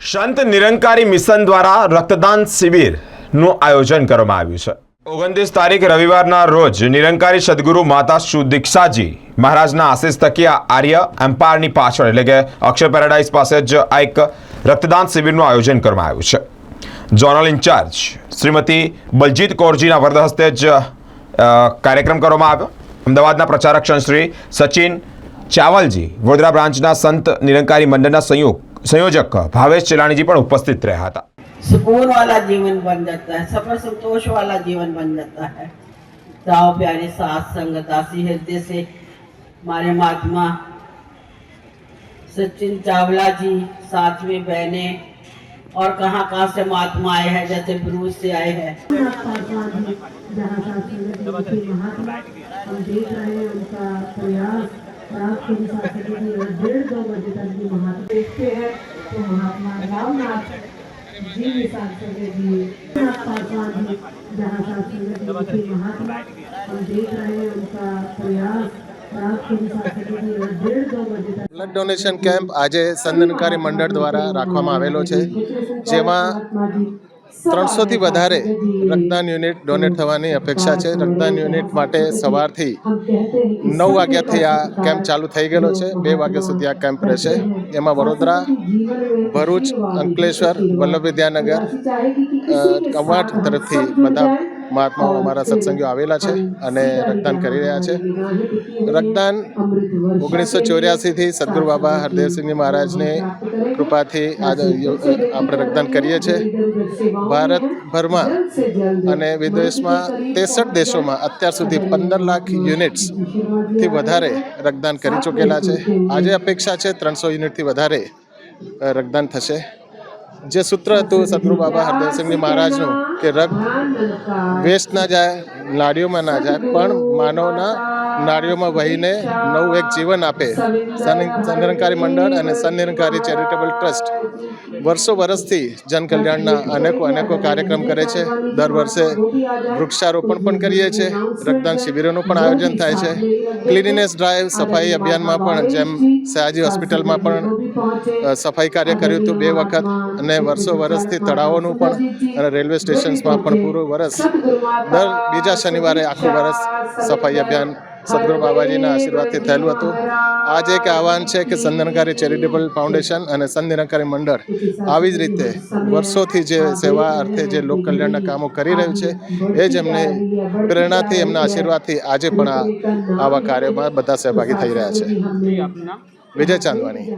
સંત નિરંકારી મિશન દ્વારા રક્તદાન શિબિરનું આયોજન કરવામાં આવ્યું છે. ઓગણત્રીસ તારીખ રવિવારના રોજ નિરંકારી સદગુરુ માતા સુદીક્ષાજી મહારાજના આશીષ થકી આર્ય એમ્પાયરની પાછળ એટલે કે અક્ષર પેરાડાઇઝ પાસે જ આ એક રક્તદાન શિબિરનું આયોજન કરવામાં આવ્યું છે. ઝોનલ ઇન્ચાર્જ શ્રીમતી બલજીત કૌરજીના વરદ હસ્તે જ કાર્યક્રમ કરવામાં આવ્યો. અમદાવાદના પ્રચારક શ્રી સચિન ચાવલજી વડોદરા બ્રાન્ચના સંત નિરંકારી મંડળના સંયોગ સંયોજક ભાવેશ ચેલાણીજી પણ ઉપસ્થિત રહ્યા હતા सुकून वाला जीवन बन जाता है सफल संतोष वाला जीवन बन जाता है ताओ प्यारे साथ संगत दासी हृदय से हमारे महात्मा सचिन चावला जी साथ में बहने और कहाँ कहाँ से महात्मा आए हैं जैसे ब्रूज से आए हैं जहाँ शास्त्री जी के महात्मा हम देख रहे हैं उनका प्रयास रात के भी शास्त्री जी डेढ़ दो बजे तक भी महात्मा देखते हैं तो महात्मा रामनाथ जी भी शास्त्री जी पासवान जी जहाँ शास्त्री जी के महात्मा हम देख रहे हैं उनका प्रयास रात के भी शास्त्री जी डेढ़ दो बजे तक બ્લડ ડોનેશન કેમ્પ આજે સંદનકારી મંડળ દ્વારા રાખવામાં આવેલો છે જેમાં ત્રણસોથી વધારે રક્તદાન યુનિટ ડોનેટ થવાની અપેક્ષા છે. રક્તદાન યુનિટ માટે સવારથી નવ વાગ્યાથી આ કેમ્પ ચાલુ થઈ ગયેલો છે. બે વાગ્યા સુધી આ કેમ્પ રહેશે. એમાં વડોદરા ભરૂચ અંકલેશ્વર વલ્લભ વિદ્યાનગર કવાટ તરફથી બધા મહાત્માઓ અમારા સત્સંગીઓ આવેલા છે અને રક્તદાન કરી રહ્યા છે. રક્તદાન ઓગણીસો ચોર્યાસીથી સદગુરુ બાબા હરદેવસિંહજી મહારાજની કૃપાથી આજે આપણે રક્તદાન કરીએ છીએ. ભારતભરમાં અને વિદેશમાં ત્રેસઠ દેશોમાં અત્યાર સુધી પંદર લાખ યુનિટ્સથી વધારે રક્તદાન કરી ચૂકેલા છે. આજે અપેક્ષા છે ત્રણસો યુનિટથી વધારે રક્તદાન થશે. જે સૂત્ર હતું સદગુરુ બાબા હરદેવસિંહજી મહારાજનું, કે રક્ત વેસ્ટ ના જાય, લાડીઓમાં ના જાય, પણ માનવના નાડીઓમાં વહીને નવું એક જીવન આપે. સન- સનિરંકારી મંડળ અને સનિરંકારી ચેરિટેબલ ટ્રસ્ટ વર્ષો વર્ષથી જનકલ્યાણના અનેકો અનેકો કાર્યક્રમ કરે છે. દર વર્ષે વૃક્ષારોપણ પણ કરીએ છીએ રક્તદાન શિબિરોનું પણ આયોજન થાય છે. ક્લિનિનેસ ડ્રાઈવ સફાઈ અભિયાનમાં પણ જેમ સયાજી હોસ્પિટલમાં પણ સફાઈ કાર્ય કર્યું હતું બે વખત અને વર્ષો વર્ષથી તળાવોનું પણ અને રેલવે સ્ટેશન્સમાં પણ પૂરું વર્ષ દર બીજા શનિવારે આખું વર્ષ સફાઈ અભિયાન સદગુરુ બાબાજીના આશીર્વાદથી થયેલું હતું. આજે એક આહવાન છે કે સંદનકારી ચેરિટેબલ ફાઉન્ડેશન અને સંધનકારી મંડળ આવી જ રીતે વર્ષોથી જે સેવા અર્થે જે લોક કલ્યાણના કામો કરી રહ્યું છે, એ જ એમને પ્રેરણાથી, એમના આશીર્વાદથી આજે પણ આવા કાર્યમાં બધા સહભાગી થઈ રહ્યા છે. વિજય ચાંદવાણી